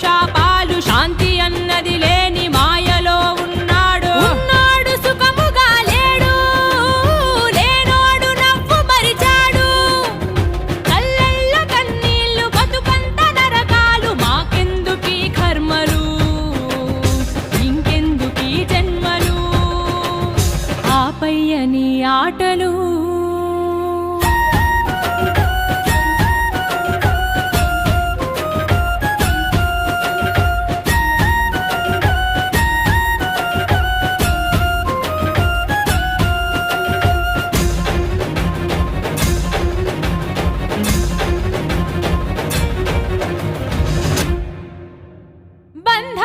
శాపాలు శాంతి అన్నది లేని మాయలో ఉన్నాడు. ఉన్నాడు సుఖముగా లేడు లేనోడు నవ్వు మరిచాడు. కళ్ళల్లో కన్నీళ్ళు బతుకంత నరకాలు మాకెందుకీ కర్మలు? ఇంకెందుకీ జన్మలు? ఆపయ్యని ఆటలు ಗಂಧ